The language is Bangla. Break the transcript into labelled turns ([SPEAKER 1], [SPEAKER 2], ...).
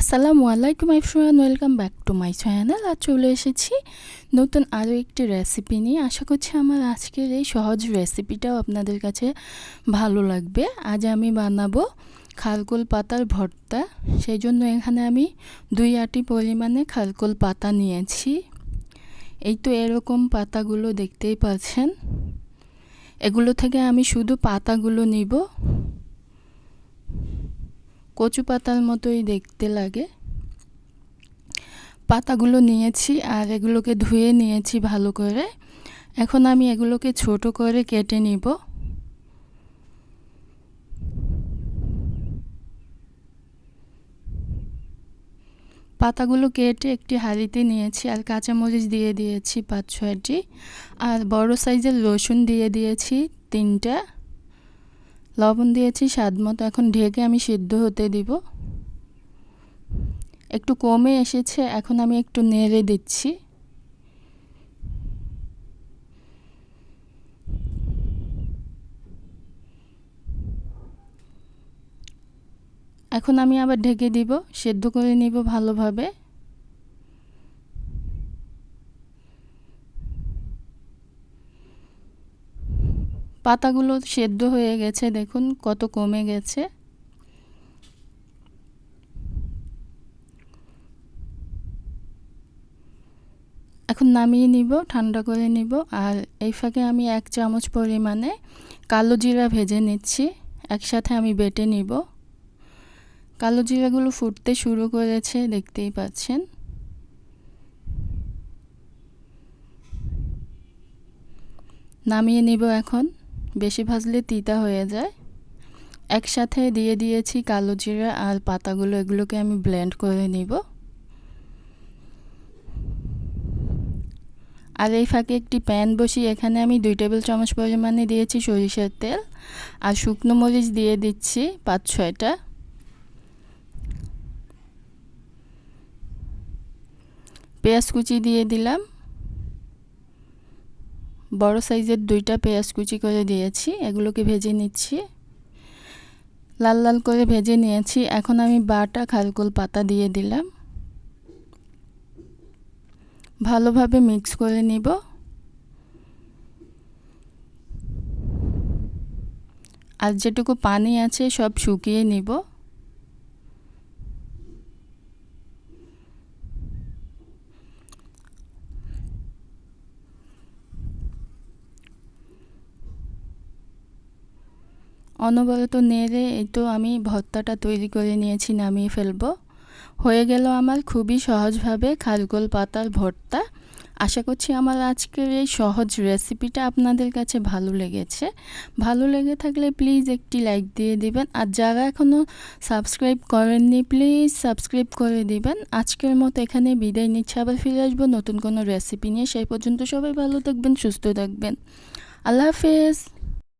[SPEAKER 1] আসসালামু আলাইকুম everyone, welcome back to my channel. আর চলে এসেছি নতুন আরও একটি রেসিপি নিয়ে। আশা করছি আমার আজকের এই সহজ রেসিপিটাও আপনাদের কাছে ভালো লাগবে। আজ আমি বানাবো খালকোল পাতার ভর্তা। সেই জন্য এখানে আমি দুই আটি পরিমাণে খালকোল পাতা নিয়েছি। এই তো এরকম পাতাগুলো দেখতেই পাচ্ছেন। এগুলো থেকে আমি শুধু পাতাগুলো নিব। কচু পাতার মতোই দেখতে লাগে। পাতাগুলো নিয়েছি আর এগুলোকে ধুয়ে নিয়েছি ভালো করে। এখন আমি এগুলোকে ছোট করে কেটে নিব। পাতাগুলো কেটে একটি হাঁড়িতে নিয়েছি আর কাঁচামরিচ দিয়ে দিয়েছি পাঁচ ছয়টি। আর বড় সাইজের রসুন দিয়ে দিয়েছি তিনটা। লবণ দিয়েছি, স্বাদ মতো। এখন ঢেকে আমি সিদ্ধ হতে দিব। একটু কমে এসেছে, এখন আমি একটু নেড়ে দিচ্ছি। এখন আমি আবার ঢেকে দিব, সেদ্ধ করে নিব ভালোভাবে। পাতাগুলো সেদ্ধ হয়ে গেছে, দেখুন কত কমে গেছে। এখন নামিয়ে নিব, ঠান্ডা করে নিব, আর এই ফাঁকে আমি এক চামচ পরিমাণে কালো জিরা ভেজে নিচ্ছি, একসাথে আমি বেটে নিব। কালো জিরাগুলো ফুটতে শুরু করেছে, দেখতেই পাচ্ছেন। নামিয়ে নিব এখন। বেশি ভাজলে তিতা হয়ে যায়। একসাথে দিয়ে দিয়েছি কালো জিরা আর পাতাগুলো, এগুলোকে আমি ব্লেন্ড করে নিব। আর এই ফাঁকে একটি প্যান বসিয়ে এখানে আমি দুই টেবিল চামচ পরিমাণে দিয়েছি সরিষার তেল আর শুকনো মরিচ দিয়ে দিচ্ছি পাঁচ ছয়টা। পেঁয়াজ কুচি দিয়ে দিলাম। বড় সাইজের দুইটা পেঁয়াজ কুচি করে দিয়েছি, এগুলোকে ভেজে নিচ্ছি। লাল লাল করে ভেজে নিয়েছি, এখন আমি বাটা খালকুল পাতা দিয়ে দিলাম। ভালোভাবে মিক্স করে নিব। আর যেটুকু পানি আছে সব শুকিয়ে নিব। অনবরত নেড়ে এই তো আমি ভর্তাটা তৈরি করে নিয়েছি, নামিয়ে ফেলব। হয়ে গেল আমার খুবই সহজভাবে খালগোল পাতার ভর্তা। আশা করছি আমার আজকের এই সহজ রেসিপিটা আপনাদের কাছে ভালো লেগেছে। ভালো লেগে থাকলে প্লিজ একটি লাইক দিয়ে দিবেন। আর যারা এখনও সাবস্ক্রাইব করেননি, প্লিজ সাবস্ক্রাইব করে দিবেন। আজকের মতো এখানে বিদায় নিচ্ছে, আবার ফিরে আসব নতুন কোনো রেসিপি নিয়ে। সেই পর্যন্ত সবাই ভালো থাকবেন, সুস্থ থাকবেন। আল্লাহ হাফেজ।